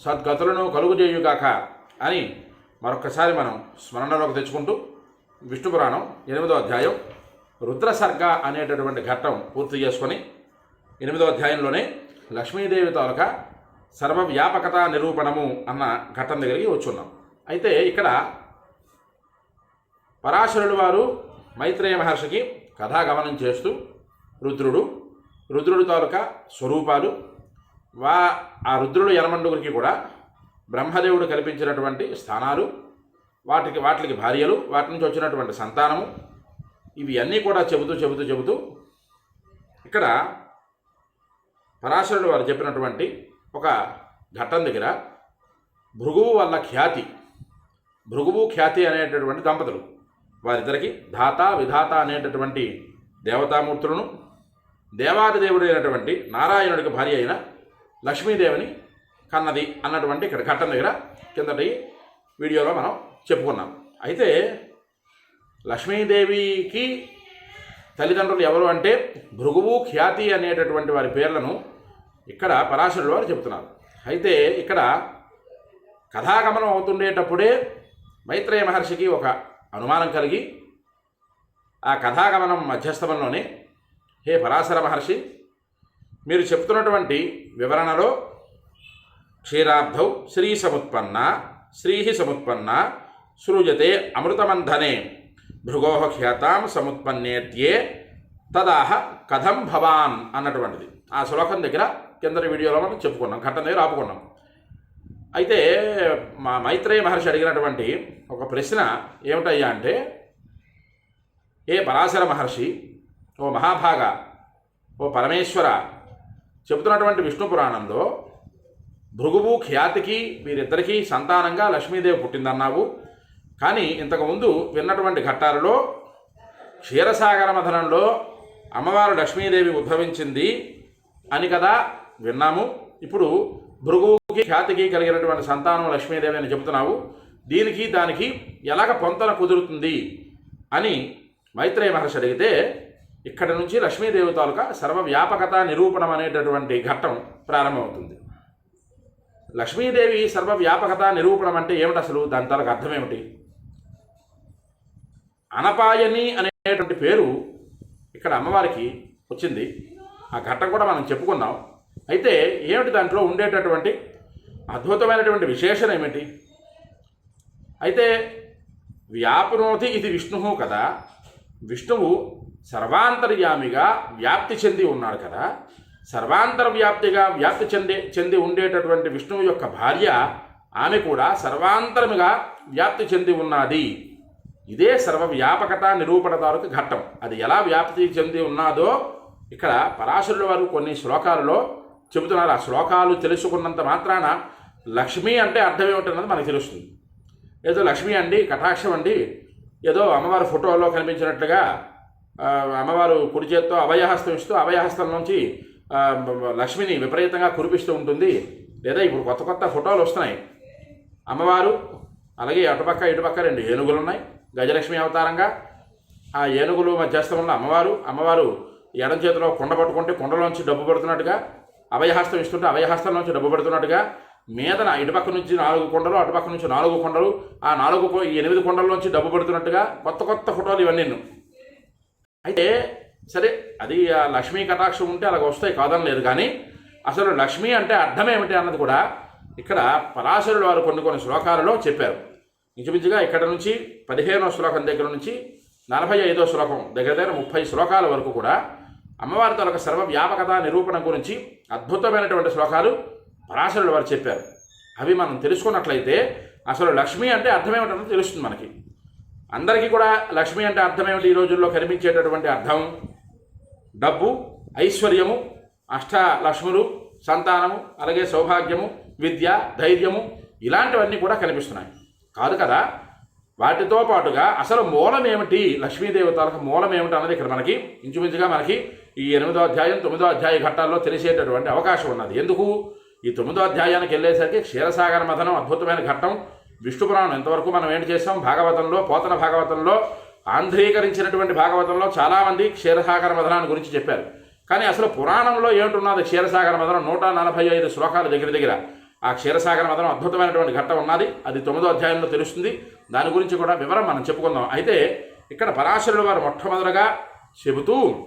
సద్గతులను కలుగుజేయుగాక అని మరొకసారి మనం స్మరణలోకి తెచ్చుకుంటూ విష్ణు పురాణం ఎనిమిదో అధ్యాయం రుద్రసర్గ అనేటటువంటి ఘట్టం పూర్తి చేసుకొని ఎనిమిదో అధ్యాయంలోనే లక్ష్మీదేవి తాలూక సర్వవ్యాపకత నిరూపణము అన్న ఘట్టం దగ్గరికి వచ్చున్నాం. అయితే ఇక్కడ పరాశరుడు వారు మైత్రేయ మహర్షికి కథాగమనం చేస్తూ రుద్రుడు రుద్రుడు తాలూకా స్వరూపాలు వా ఆ రుద్రుడు యనమండుగురికి కూడా బ్రహ్మదేవుడు కల్పించినటువంటి స్థానాలు వాటికి వాటికి భార్యలు వాటి నుంచి వచ్చినటువంటి సంతానము ఇవి అన్నీ కూడా చెబుతూ చెబుతూ చెబుతూ ఇక్కడ పరాశరుడు వారు చెప్పినటువంటి ఒక ఘట్టం దగ్గర భృగువు వల్ల ఖ్యాతి భృగువు ఖ్యాతి అనేటటువంటి దంపతులు వారిద్దరికి ధాత విధాత అనేటటువంటి దేవతామూర్తులను దేవాది దేవుడైనటువంటి అయినటువంటి నారాయణుడికి భార్య అయిన లక్ష్మీదేవిని కన్నది అన్నటువంటి ఇక్కడ ఘట్టం దగ్గర కిందటి వీడియోలో మనం చెప్పుకున్నాం. అయితే లక్ష్మీదేవికి తల్లిదండ్రులు ఎవరు అంటే భృగువు ఖ్యాతి అనేటటువంటి వారి పేర్లను ఇక్కడ పరాశరుడు వారు చెబుతున్నారు. అయితే ఇక్కడ కథాగమనం అవుతుండేటప్పుడే మైత్రేయ మహర్షికి ఒక అనుమానం కలిగి ఆ కథాగమనం మధ్యస్థమంలోనే హే పరాశర మహర్షి మీరు చెప్తున్నటువంటి వివరణలో క్షీరాబ్ధౌ శ్రీ సముత్పన్న శ్రీ సముత్పన్న సృజతే అమృతమంధనే భృగో ఖ్యాతాం సముత్పన్నేత్యే తదాహ కథం భవాన్ అన్నటువంటిది. ఆ శ్లోకం దగ్గర కిందటి వీడియోలో మనం చెప్పుకున్నాం ఘట్టం దగ్గర ఆపుకున్నాం. అయితే మా మైత్రేయ మహర్షి అడిగినటువంటి ఒక ప్రశ్న ఏమిటయ్యా అంటే ఏ పరాశర మహర్షి ఓ మహాభాగ ఓ పరమేశ్వర చెబుతున్నటువంటి విష్ణు పురాణంలో భృగువు ఖ్యాతికి వీరిద్దరికీ సంతానంగా లక్ష్మీదేవి పుట్టిందన్నావు. కానీ ఇంతకుముందు విన్నటువంటి ఘట్టాలలో క్షీరసాగర మథనంలో అమ్మవారు లక్ష్మీదేవి ఉద్భవించింది అని కదా విన్నాము. ఇప్పుడు భృగువుకి ఖ్యాతికి కలిగినటువంటి సంతానం లక్ష్మీదేవి అని చెబుతున్నావు. దీనికి దానికి ఎలాగ పొంతన కుదురుతుంది అని మైత్రేయ మహర్షి అడిగితే ఇక్కడ నుంచి లక్ష్మీదేవి తాలూకా సర్వవ్యాపకత నిరూపణం అనేటటువంటి ఘట్టం ప్రారంభమవుతుంది. లక్ష్మీదేవి సర్వవ్యాపకత నిరూపణం అంటే ఏమిటి అసలు? దాని తాలూకు అర్థం ఏమిటి? అనపాయని అనేటువంటి పేరు ఇక్కడ అమ్మవారికి వచ్చింది. ఆ ఘట్టం కూడా మనం చెప్పుకున్నాం. అయితే ఏమిటి దాంట్లో ఉండేటటువంటి అద్భుతమైనటువంటి విశేషం ఏమిటి? అయితే వ్యాపనోతి ఇది విష్ణువు కదా. విష్ణువు సర్వాంతర్యామిగా వ్యాప్తి చెంది ఉన్నాడు కదా. సర్వాంతర వ్యాప్తిగా వ్యాప్తి చెంది చెంది ఉండేటటువంటి విష్ణువు యొక్క భార్య ఆమె కూడా సర్వాంతరముగా వ్యాప్తి చెంది ఉన్నది. ఇదే సర్వవ్యాపకత నిరూపణ ఘట్టం. అది ఎలా వ్యాప్తి చెంది ఉన్నదో ఇక్కడ పరాశరుల వారు కొన్ని శ్లోకాలలో చెబుతున్నారు. ఆ శ్లోకాలు తెలుసుకున్నంత మాత్రాన లక్ష్మి అంటే అర్థం ఏమిటన్నది మనకు తెలుస్తుంది. ఏదో లక్ష్మి అండి కటాక్షం అండి. ఏదో అమ్మవారి ఫోటోలో కనిపించినట్లుగా అమ్మవారు కుడి చేత్తో అభయహస్తం ఇస్తూ అభయహస్తం నుంచి లక్ష్మిని విపరీతంగా కురిపిస్తూ ఉంటుంది. లేదా ఇప్పుడు కొత్త కొత్త ఫోటోలు వస్తున్నాయి. అమ్మవారు అలాగే అటుపక్క ఇటుపక్క రెండు ఏనుగులు ఉన్నాయి. గజలక్ష్మి అవతారంగా ఆ ఏనుగులు మధ్యస్థంలో అమ్మవారు అమ్మవారు ఎడం చేతిలో కుండ పట్టుకుంటే కుండలోంచి డబ్బు పడుతున్నట్టుగా అభయహస్తం ఇస్తుంటే అభయహస్తంలోంచి డబ్బు పడుతున్నట్టుగా మీదన ఇటుపక్క నుంచి నాలుగు కొండలు అటుపక్క నుంచి నాలుగు కొండలు ఆ నాలుగు ఎనిమిది కొండల ఎనిమిది కొండల్లోంచి డబ్బు పడుతున్నట్టుగా కొత్త కొత్త ఫోటోలు ఇవన్నీ అయితే సరే అది ఆ లక్ష్మీ కటాక్షం ఉంటే అలాగ వస్తాయి కాదని లేదు కానీ అసలు లక్ష్మి అంటే అర్థం ఏమిటి అన్నది కూడా ఇక్కడ పరాశరుడు వారు కొన్ని కొన్ని శ్లోకాలలో చెప్పారు. ఇంచుమించుగా ఇక్కడ నుంచి పదిహేనో శ్లోకం దగ్గర నుంచి నలభై ఐదో శ్లోకం దగ్గర దగ్గర ముప్పై శ్లోకాల వరకు కూడా అమ్మవారి తొలక సర్వ వ్యాపకత నిరూపణ గురించి అద్భుతమైనటువంటి శ్లోకాలు పరాశరుడు వారు చెప్పారు. అవి మనం తెలుసుకున్నట్లయితే అసలు లక్ష్మి అంటే అర్థమేమిటో తెలుస్తుంది మనకి. అందరికీ కూడా లక్ష్మి అంటే అర్థం ఏమిటి? ఈ రోజుల్లో కనిపించేటటువంటి అర్థం డబ్బు ఐశ్వర్యము అష్ట లక్ష్ములు సంతానము అలాగే సౌభాగ్యము విద్య ధైర్యము ఇలాంటివన్నీ కూడా కనిపిస్తున్నాయి. కాదు కదా? వాటితో పాటుగా అసలు మూలం ఏమిటి? లక్ష్మీదేవతలకు మూలం ఏమిటి అన్నది ఇక్కడ మనకి ఇంచుమించుగా మనకి ఈ ఎనిమిదో అధ్యాయం తొమ్మిదో అధ్యాయ ఘట్టాల్లో తెలిసేటటువంటి అవకాశం ఉన్నది. ఎందుకు? ఈ తొమ్మిదో అధ్యాయానికి వెళ్ళేసరికి క్షీరసాగర మథనం అద్భుతమైన ఘట్టం. విష్ణు పురాణం ఇంతవరకు మనం ఏంటి చేసాం భాగవతంలో పోతన భాగవతంలో ఆంధ్రీకరించినటువంటి భాగవతంలో చాలామంది క్షీరసాగర మధనాన్ని గురించి చెప్పారు. కానీ అసలు పురాణంలో ఏమిటున్నది క్షీరసాగర మధనం నూట నలభై ఐదు శ్లోకాల దగ్గర దగ్గర ఆ క్షీరసాగర మథనం అద్భుతమైనటువంటి ఘట్టం ఉన్నది. అది తొమ్మిదో అధ్యాయంలో తెలుస్తుంది. దాని గురించి కూడా వివరం మనం చెప్పుకుందాం. అయితే ఇక్కడ పరాశరుడు వారు మొట్టమొదటగా చెబుతూ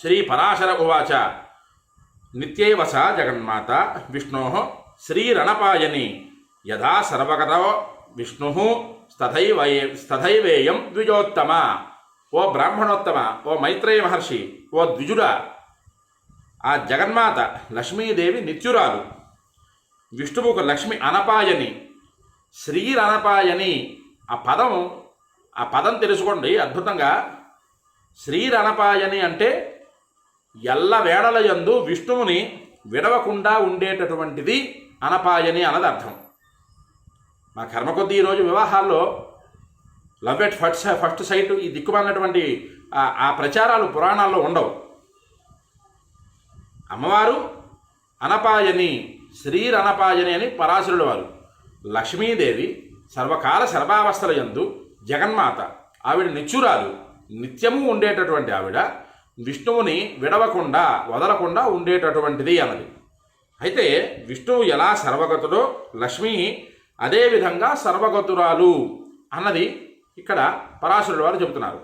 శ్రీ పరాశర ఉవాచ నిత్యైవస జగన్మాత విష్ణో శ్రీరణపాయని యథా సర్వగత విష్ణు స్తథైవ స్తథైవేయం ద్విజోత్తమ. ఓ బ్రాహ్మణోత్తమ ఓ మైత్రేయ మహర్షి ఓ ద్విజుడా. ఆ జగన్మాత లక్ష్మీదేవి నిత్యురాలు. విష్ణువుకు లక్ష్మి అనపాయని శ్రీరనపాయని. ఆ పదం ఆ పదం తెలుసుకోండి అద్భుతంగా. శ్రీరనపాయని అంటే ఎల్ల వేళల యందు విష్ణువుని విడవకుండా ఉండేటటువంటిది అనపాయని అన్నది అర్థం. మా కర్మ కొద్దీ ఈరోజు వివాహాల్లో love at first first sight ఈ దిక్కుమన్నటువంటి ఆ- ప్రచారాలు పురాణాల్లో ఉండవు. అమ్మవారు అనపాయని శ్రీరనపాయని అని పరాశరుడు వారు. లక్ష్మీదేవి సర్వకాల సర్వావస్థల యందు జగన్మాత ఆవిడ నిత్యురాలు నిత్యము ఉండేటటువంటి ఆవిడ విష్ణువుని విడవకుండా వదలకుండా ఉండేటటువంటిది అన్నది అయితే విష్ణువు ఎలా సర్వగతుడో లక్ష్మి అదేవిధంగా సర్వగతురాలు అన్నది ఇక్కడ పరాశరుడు వారు చెబుతున్నారు.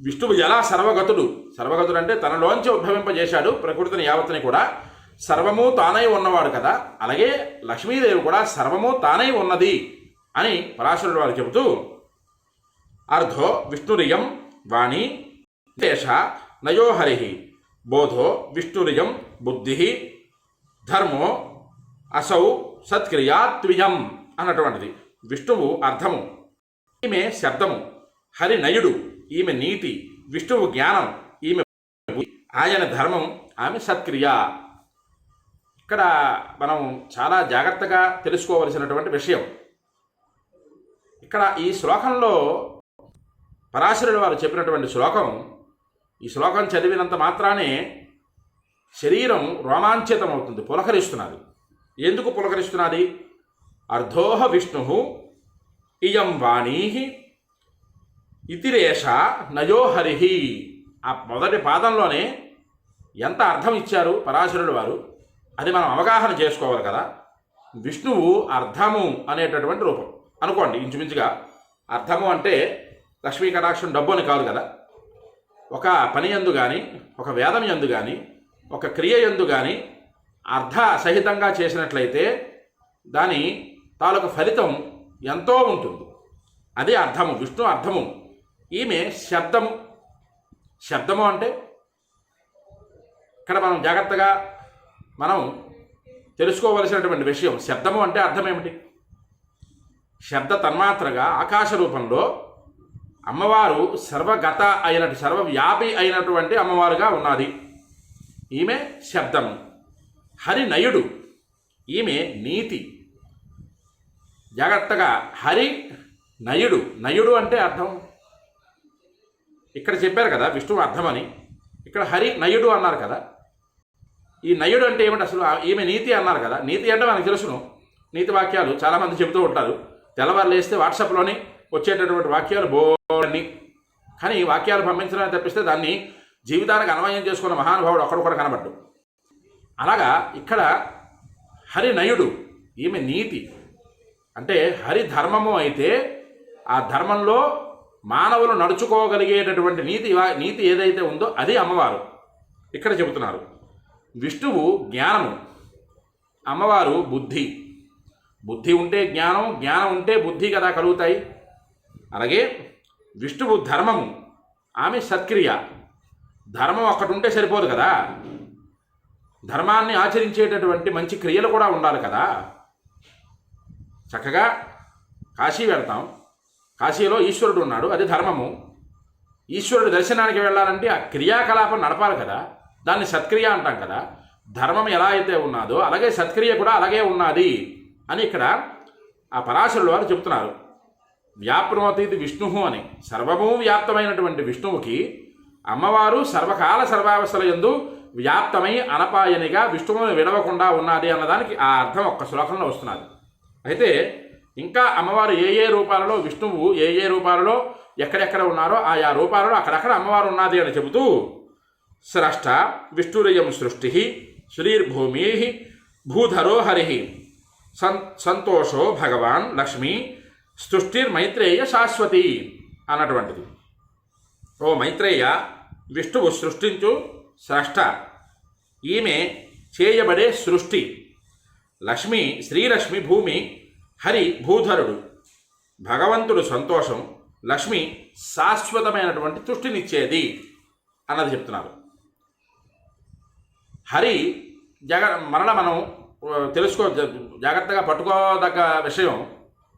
విష్ణువు ఎలా సర్వగతుడు? సర్వగతుడు అంటే తనలోంచి ఉద్భవింపజేశాడు ప్రకృతిని యావత్తుని కూడా. సర్వము తానై ఉన్నవాడు కదా. అలాగే లక్ష్మీదేవి కూడా సర్వము తానై ఉన్నది అని పరాశరుడు వారు చెబుతూ అర్ధో విష్ణురియం వాణి దేశ నయోహరి బోధో విష్ణురియం బుద్ధి ధర్మో అసౌ సత్క్రియాత్వియం అన్నటువంటిది. విష్ణువు అర్థము ఈమె శబ్దము. హరి నయుడు ఈమె నీతి. విష్ణువు జ్ఞానం ఈమె ఆయన ధర్మం ఆమె సత్క్రియ. ఇక్కడ మనం చాలా జాగ్రత్తగా తెలుసుకోవలసినటువంటి విషయం. ఇక్కడ ఈ శ్లోకంలో పరాశరుడు వారు చెప్పినటువంటి శ్లోకం ఈ శ్లోకం చదివినంత మాత్రానే శరీరం రోమాంచితమవుతుంది పులకరిస్తున్నది. ఎందుకు పులకరిస్తున్నది? అర్ధోహ విష్ణు ఇయం వాణీ ఇతిరేష నయోహరి ఆ మొదటి పాదంలోనే ఎంత అర్థం ఇచ్చారు పరాశరుడు వారు? అది మనం అవగాహన చేసుకోవాలి కదా. విష్ణువు అర్థము అనేటటువంటి రూపం. అనుకోండి ఇంచుమించుగా అర్థము అంటే లక్ష్మీ కటాక్షం డబ్బు అని కాదు కదా. ఒక పని ఎందు కానీ ఒక వేదం ఎందు కానీ ఒక క్రియ ఎందు కానీ అర్థ సహితంగా చేసినట్లయితే దాని తాలూకు ఫలితం ఎంతో ఉంటుంది. అదే అర్థము విష్ణు అర్థము. ఈమె శబ్దము. శబ్దము అంటే ఇక్కడ మనం జాగ్రత్తగా మనం తెలుసుకోవలసినటువంటి విషయం శబ్దము అంటే అర్థం ఏమిటి? శబ్ద తన్మాత్రగా ఆకాశ రూపంలో అమ్మవారు సర్వగత అయినటు సర్వవ్యాపి అయినటువంటి అమ్మవారుగా ఉన్నది. ఈమె శబ్దము. హరి నయుడు ఈమె నీతి. జాగ్రత్తగా హరి నయుడు నయుడు అంటే అర్థం. ఇక్కడ చెప్పారు కదా విష్ణువు అర్థమని. ఇక్కడ హరి నయుడు అన్నారు కదా. ఈ నయుడు అంటే ఏమిటి అసలు? ఈమె నీతి అన్నారు కదా. నీతి అంటే మనకు తెలుసును. నీతి వాక్యాలు చాలామంది చెబుతూ ఉంటారు. తెల్లవారు లేస్తే వాట్సాప్లోని వచ్చేటటువంటి వాక్యాలు బోర్ని. కానీ ఈ వాక్యాలు పంపించడానికి తప్పిస్తే దాన్ని జీవితానికి అన్వయం చేసుకున్న మహానుభావుడు ఒకడొకడు కూడా కనబడ్డు. అలాగా ఇక్కడ హరి నయుడు ఈమె నీతి. అంటే హరి ధర్మము అయితే ఆ ధర్మంలో మానవులు నడుచుకోగలిగేటటువంటి నీతి నీతి ఏదైతే ఉందో అది అమ్మవారు. ఇక్కడ చెబుతున్నారు. విష్ణువు జ్ఞానము. అమ్మవారు బుద్ధి. బుద్ధి ఉంటే జ్ఞానం జ్ఞానం ఉంటే బుద్ధి కదా కలుగుతాయి. అలాగే విష్ణువు ధర్మము. ఆమె సత్క్రియ. ధర్మం ఒక్కటి ఉంటే సరిపోదు కదా. ధర్మాన్ని ఆచరించేటటువంటి మంచి క్రియలు కూడా ఉండాలి కదా. చక్కగా కాశీ వెళ్తాం. కాశీలో ఈశ్వరుడు ఉన్నాడు అది ధర్మము. ఈశ్వరుడు దర్శనానికి వెళ్ళాలంటే ఆ క్రియాకలాపం నడపాలి కదా. దాన్ని సత్క్రియ అంటాం కదా. ధర్మం ఎలా అయితే ఉన్నదో అలాగే సత్క్రియ కూడా అలాగే ఉన్నది అని ఇక్కడ ఆ పరాశరుడు వారు చెబుతున్నారు. వ్యాప్నోతీతి విష్ణు అని. సర్వము వ్యాప్తమైనటువంటి విష్ణువుకి అమ్మవారు సర్వకాల సర్వావస్థల ఎందు వ్యాప్తమై అనపాయనిగా విష్ణువుని విడవకుండా ఉన్నది అన్నదానికి ఆ అర్థం ఒక్క శ్లోకంలో వస్తున్నది. అయితే ఇంకా అమ్మవారు ఏ ఏ రూపాలలో విష్ణువు ఏ ఏ రూపాలలో ఎక్కడెక్కడ ఉన్నారో ఆయా రూపాలలో అక్కడక్కడ అమ్మవారు ఉన్నది అని చెబుతూ స్రష్ట విష్ణురయం సృష్టి శ్రీర్భూమి భూధరో సన్ సం సంతోషో భగవాన్ లక్ష్మి సృష్టిర్ మైత్రేయ శాశ్వతి అన్నటువంటిది. ఓ మైత్రేయ విష్ణువు సృష్టించు స్రష్ట ఈమె చేయబడే సృష్టి. లక్ష్మి శ్రీలక్ష్మి భూమి హరి భూధరుడు. భగవంతుడు సంతోషం లక్ష్మి శాశ్వతమైనటువంటి తుష్టినిచ్చేది అన్నది చెప్తున్నారు. హరి జగ మరణ మనం తెలుసుకో జాగ్రత్తగా పట్టుకోదగ్గ విషయం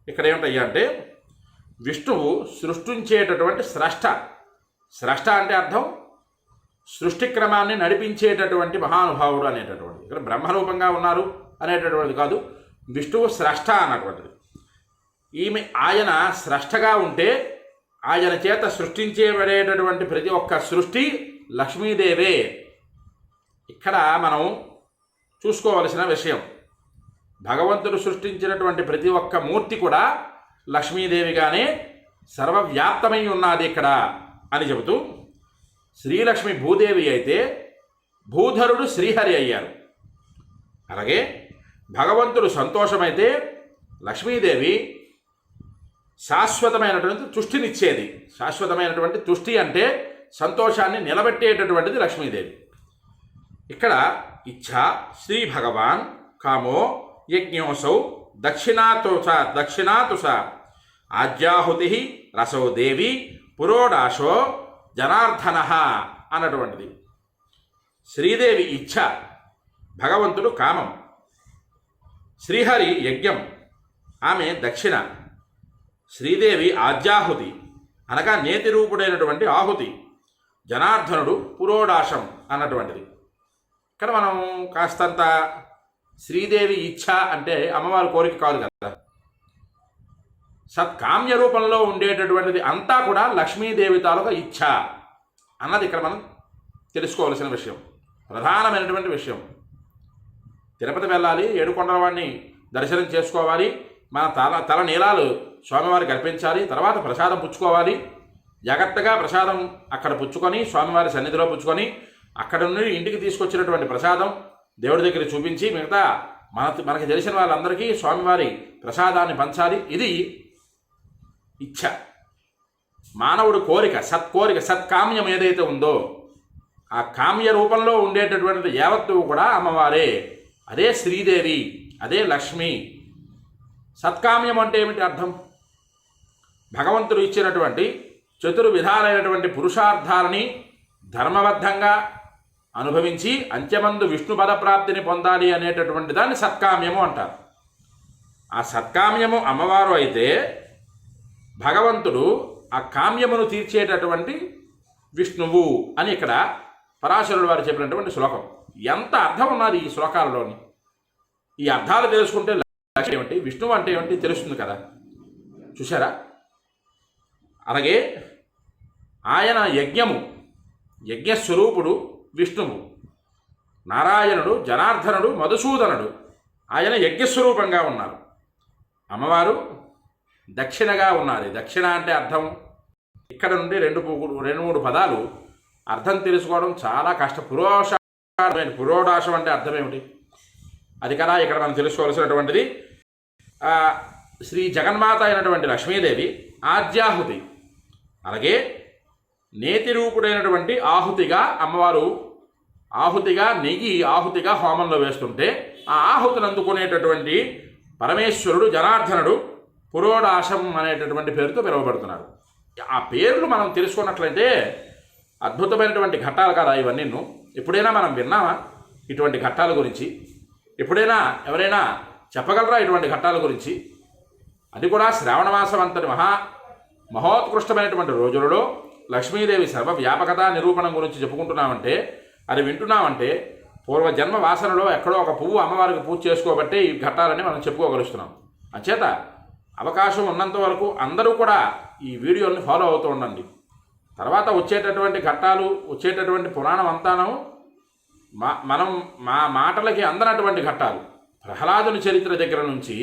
ఇక్కడ ఏమిటయ్యా అంటే విష్ణువు సృష్టించేటటువంటి స్రష్ట. స్రష్ట అంటే అర్థం సృష్టి క్రమాన్ని నడిపించేటటువంటి మహానుభావుడు అనేటటువంటి ఇక్కడ బ్రహ్మరూపంగా ఉన్నారు. అనేటటువంటిది కాదు. విష్ణువు స్రష్ట అన్నటువంటిది. ఈమె ఆయన స్రష్టగా ఉంటే ఆయన చేత సృష్టించేబడేటటువంటి ప్రతి ఒక్క సృష్టి లక్ష్మీదేవే. ఇక్కడ మనం చూసుకోవలసిన విషయం. భగవంతుడు సృష్టించినటువంటి ప్రతి ఒక్క మూర్తి కూడా లక్ష్మీదేవిగానే సర్వవ్యాప్తమై ఉన్నది ఇక్కడ అని చెబుతూ శ్రీలక్ష్మి భూదేవి అయితే భూధరుడు శ్రీహరి అయ్యారు. అలాగే భగవంతుడు సంతోషమైతే లక్ష్మీదేవి శాశ్వతమైనటువంటి తుష్టినిచ్చేది. శాశ్వతమైనటువంటి తుష్టి అంటే సంతోషాన్ని నిలబెట్టేటటువంటిది లక్ష్మీదేవి. ఇక్కడ ఇచ్ఛ శ్రీ భగవాన్ కామో యజ్ఞోసౌ దక్షిణాతుష దక్షిణాతుష ఆజ్యాహుతి రసో దేవి పురోడాశో జనార్దన అన్నటువంటిది. శ్రీదేవి ఇచ్ఛ భగవంతుడు కామం. శ్రీహరి యజ్ఞం. ఆమె దక్షిణ. శ్రీదేవి ఆద్యాహుతి అనగా నేతి రూపుడైనటువంటి ఆహుతి. జనార్దనుడు పురోడాశం అన్నటువంటిది. ఇక్కడ మనం కాస్తంత శ్రీదేవి ఇచ్ఛ అంటే అమ్మవారి కోరిక కాదు కదా. సత్కామ్య రూపంలో ఉండేటటువంటిది అంతా కూడా లక్ష్మీదేవి తాలూకా ఇచ్ఛ. అన్నది ఇక్కడ మనం తెలుసుకోవలసిన విషయం. ప్రధానమైనటువంటి విషయం. తిరుపతి వెళ్ళాలి ఏడుకొండలవాడిని దర్శనం చేసుకోవాలి. మన తల తల నీలాలు స్వామివారికి అర్పించాలి తర్వాత ప్రసాదం పుచ్చుకోవాలి. జాగ్రత్తగా ప్రసాదం అక్కడ పుచ్చుకొని స్వామివారి సన్నిధిలో పుచ్చుకొని అక్కడ నుండి ఇంటికి తీసుకొచ్చినటువంటి ప్రసాదం దేవుడి దగ్గర చూపించి మిగతా మన మనకి తెలిసిన వాళ్ళందరికీ స్వామివారి ప్రసాదాన్ని పంచాలి. ఇది ఇచ్ఛ. మానవుడు కోరిక సత్కోరిక సత్కామ్యం ఏదైతే ఉందో ఆ కామ్య రూపంలో ఉండేటటువంటిది యావత్తు కూడా అమ్మవారే. అదే శ్రీదేవి అదే లక్ష్మి. సత్కామ్యం అంటే ఏమిటి అర్థం? భగవంతుడు ఇచ్చినటువంటి చతుర్విధాలైనటువంటి పురుషార్థాలని ధర్మబద్ధంగా అనుభవించి అంత్యమందు విష్ణు పదప్రాప్తిని పొందాలి అనేటటువంటి దాన్ని సత్కామ్యము అంటారు. ఆ సత్కామ్యము అమ్మవారు అయితే భగవంతుడు ఆ కామ్యమును తీర్చేటటువంటి విష్ణువు అని ఇక్కడ పరాశరుడు వారు చెప్పినటువంటి శ్లోకం. ఎంత అర్థం ఉన్నది ఈ శ్లోకాలలోని? ఈ అర్థాలు తెలుసుకుంటే లక్ష్యం ఏమిటి? విష్ణువు అంటే ఏమిటి తెలుస్తుంది కదా. చూసారా అలాగే ఆయన యజ్ఞము యజ్ఞస్వరూపుడు విష్ణువు నారాయణుడు జనార్దనుడు మధుసూదనుడు ఆయన యజ్ఞస్వరూపంగా ఉన్నారు. అమ్మవారు దక్షిణగా ఉన్నారు. దక్షిణ అంటే అర్థం ఇక్కడ నుండి రెండు రెండు మూడు పదాలు అర్థం తెలుసుకోవడం చాలా కష్ట. పురోష పురోడాశం అంటే అర్థం ఏమిటి? అది కదా ఇక్కడ మనం తెలుసుకోవాల్సినటువంటిది. శ్రీ జగన్మాత అయినటువంటి లక్ష్మీదేవి ఆద్యాహుతి. అలాగే నేతి రూపుడైనటువంటి ఆహుతిగా అమ్మవారు ఆహుతిగా నెయ్యి ఆహుతిగా హోమంలో వేస్తుంటే ఆ ఆహుతిని అందుకునేటటువంటి పరమేశ్వరుడు జనార్దనుడు పురోడాశం అనేటటువంటి పేరుతో పిలువబడుతున్నాడు ఆ పేర్లు మనం తెలుసుకున్నట్లయితే అద్భుతమైనటువంటి ఘట్టాలు కదా ఇవన్నీ ఎప్పుడైనా మనం విన్నామా ఇటువంటి ఘట్టాల గురించి? ఎప్పుడైనా ఎవరైనా చెప్పగలరా ఇటువంటి ఘట్టాల గురించి? అది కూడా శ్రావణ మాసం అంతటి మహా మహోత్కృష్టమైనటువంటి రోజులలో లక్ష్మీదేవి సర్వ వ్యాపకత నిరూపణం గురించి చెప్పుకుంటున్నామంటే అది వింటున్నామంటే పూర్వజన్మ వాసనలో ఎక్కడో ఒక పువ్వు అమ్మవారికి పూజ చేసుకోబట్టే ఈ ఘట్టాలని మనం చెప్పుకోగలుస్తున్నాం. అంచేత అవకాశం ఉన్నంత వరకు అందరూ కూడా ఈ వీడియోని ఫాలో అవుతూ ఉండండి. తర్వాత వచ్చేటటువంటి ఘట్టాలు వచ్చేటటువంటి పురాణం అంతాను మా మనం మా మాటలకి అందనటువంటి ఘట్టాలు. ప్రహ్లాదుని చరిత్ర దగ్గర నుంచి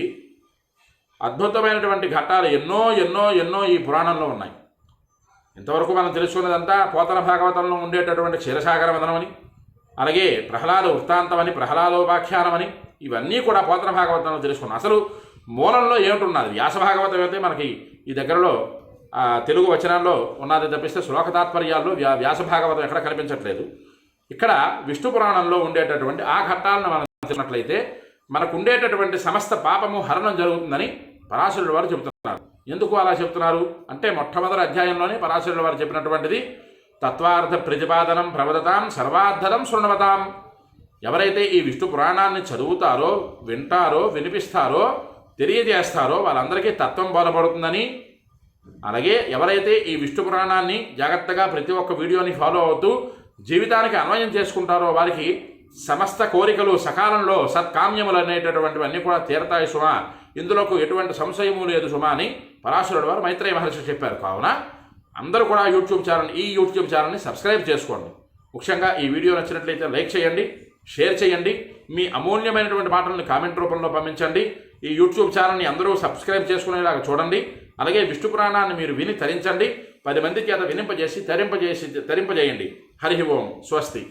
అద్భుతమైనటువంటి ఘట్టాలు ఎన్నో ఎన్నో ఎన్నో ఈ పురాణంలో ఉన్నాయి. ఇంతవరకు మనం తెలుసుకున్నదంతా పోతన భాగవతంలో ఉండేటటువంటి క్షీరసాగర వదనమని అలాగే ప్రహ్లాద వృత్తాంతమని ప్రహ్లాదోపాఖ్యానమని ఇవన్నీ కూడా పోతన భాగవతంలో తెలుసుకున్నాం. అసలు మూలంలో ఏమిటున్నది వ్యాస భాగవతం అయితే మనకి ఈ దగ్గరలో తెలుగు వచనాల్లో ఉన్నది తప్పిస్తే శ్లోక తాత్పర్యాల్లో వ్యా వ్యాస భాగవతం ఎక్కడ కనిపించట్లేదు. ఇక్కడ విష్ణు పురాణంలో ఉండేటటువంటి ఆ ఘట్టాలను మనం చూసినట్లయితే మనకు ఉండేటటువంటి సమస్త పాపము హరణం జరుగుతుందని పరాశరుడు వారు చెబుతున్నారు. ఎందుకు అలా చెప్తున్నారు అంటే మొట్టమొదటి అధ్యాయంలోనే పరాశరుడు వారు చెప్పినటువంటిది తత్వార్థ ప్రతిపాదనం ప్రవదతాం సర్వార్థరం శృణవతాం. ఎవరైతే ఈ విష్ణు పురాణాన్ని చదువుతారో వింటారో వినిపిస్తారో తెలియజేస్తారో వాళ్ళందరికీ తత్వం బోధపడుతుందని అలాగే ఎవరైతే ఈ విష్ణు పురాణాన్ని జాగ్రత్తగా ప్రతి ఒక్క వీడియోని ఫాలో అవుతూ జీవితానికి అన్వయం చేసుకుంటారో వారికి సమస్త కోరికలు సకాలంలో సత్కామ్యములు అనేటటువంటివన్నీ కూడా తీరతాయి సుమా. ఇందులోకి ఎటువంటి సంశయము లేదు సుమా అని పరాశరుడు వారు మైత్రేయ మహర్షి చెప్పారు. కావున అందరూ కూడా యూట్యూబ్ ఛానల్ ఈ యూట్యూబ్ ఛానల్ని సబ్స్క్రైబ్ చేసుకోండి. ముఖ్యంగా ఈ వీడియో నచ్చినట్లయితే లైక్ చేయండి షేర్ చేయండి మీ అమూల్యమైనటువంటి మాటలను కామెంట్ రూపంలో పంపించండి. ఈ యూట్యూబ్ ఛానల్ని అందరూ సబ్స్క్రైబ్ చేసుకునేలాగా చూడండి. అలాగే విష్ణు పురాణాన్ని మీరు విని తరించండి. పది మంది చేత వినింపజేసి తరింపజేసి తరింపజేయండి. హరి ఓం. స్వస్తి.